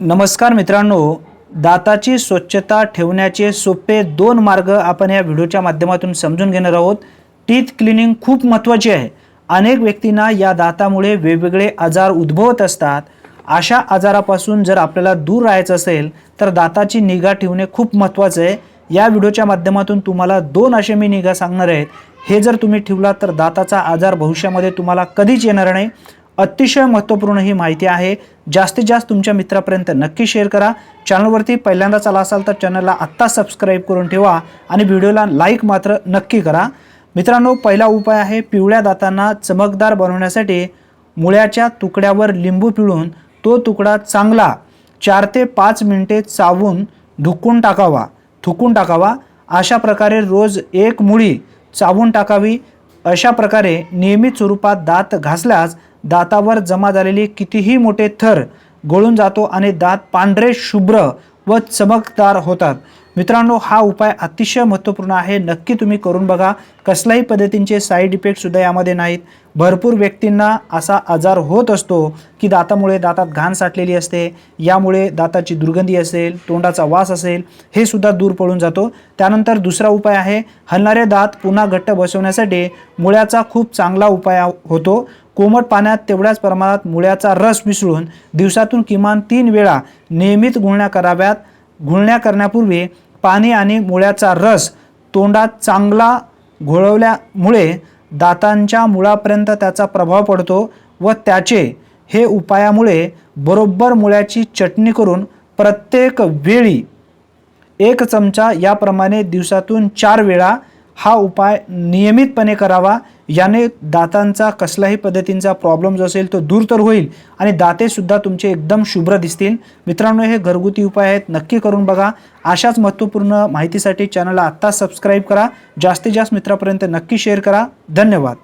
नमस्कार मित्रांनो दाताची स्वच्छता ठेवण्याचे सोपे दोन मार्ग आपण या व्हिडिओच्या माध्यमातून समजून घेणार आहोत. टीथ क्लिनिंग खूप महत्त्वाची आहे. अनेक व्यक्तींना या दातामुळे वेगवेगळे आजार उद्भवत असतात. अशा आजारापासून जर आपल्याला दूर राहायचं असेल तर दाताची निगा ठेवणे खूप महत्त्वाचं आहे. या व्हिडिओच्या माध्यमातून तुम्हाला दोन असे मी निगा सांगणार आहेत. हे जर तुम्ही ठेवलात तर दाताचा आजार भविष्यामध्ये तुम्हाला कधीच येणार नाही. अतिशय महत्त्वपूर्ण ही माहिती आहे. जास्तीत जास्त तुमच्या मित्रापर्यंत नक्की शेअर करा. चॅनलवरती पहिल्यांदाच आला असाल तर चॅनलला आत्ता सबस्क्राईब करून ठेवा आणि व्हिडिओला लाईक मात्र नक्की करा. मित्रांनो पहिला उपाय आहे पिवळ्या दातांना चमकदार बनवण्यासाठी मुळ्याच्या तुकड्यावर लिंबू पिळून तो तुकडा चांगला चार ते पाच मिनिटे चावून धुकून टाकावा. थुकून टाकावा. अशा प्रकारे रोज एक मुळी चावून टाकावी. अशा प्रकारे नियमित स्वरूपात दात घासल्यास दातावर जमा झालेली कितीही मोठे थर गळून जातो आणि दात पांढरे शुभ्र व चमकदार होतात. मित्रांनो हा उपाय अतिशय महत्त्वपूर्ण आहे. नक्की तुम्ही करून बघा. कसल्याही पद्धतींचे साईड इफेक्टसुद्धा यामध्ये नाहीत. भरपूर व्यक्तींना असा आजार होत असतो की दातामुळे दातात घाण साठलेली असते. यामुळे दाताची दुर्गंधी असेल तोंडाचा वास असेल हे सुद्धा दूर पळून जातो. त्यानंतर दुसरा उपाय आहे हलणारे दात पुन्हा घट्ट बसवण्यासाठी मुळ्याचा खूप चांगला उपाय होतो. कोमट पाण्यात तेवढ्याच प्रमाणात मुळ्याचा रस मिसळून दिवसातून किमान तीन वेळा नियमित गुळण्या कराव्यात. गुळण्या करण्यापूर्वी पाणी आणि मुळ्याचा रस तोंडात चांगला घोळवल्यामुळे दातांच्या मुळापर्यंत त्याचा प्रभाव पडतो व त्याचे हे उपायामुळे बरोबर मुळ्याची चटणी करून प्रत्येक वेळी एक चमचा याप्रमाणे दिवसातून चार वेळा हा उपाय नियमितपणे करावा. याने दातांचा कसल्याही पद्धतींचा प्रॉब्लेम जो असेल तो दूर तर होईल आणि दातेसुद्धा तुमचे एकदम शुभ्र दिसतील. मित्रांनो हे घरगुती उपाय आहेत नक्की करून बघा. अशाच महत्त्वपूर्ण माहितीसाठी चॅनलला आत्ताच सबस्क्राईब करा. जास्तीत जास्त मित्रापर्यंत नक्की शेअर करा. धन्यवाद.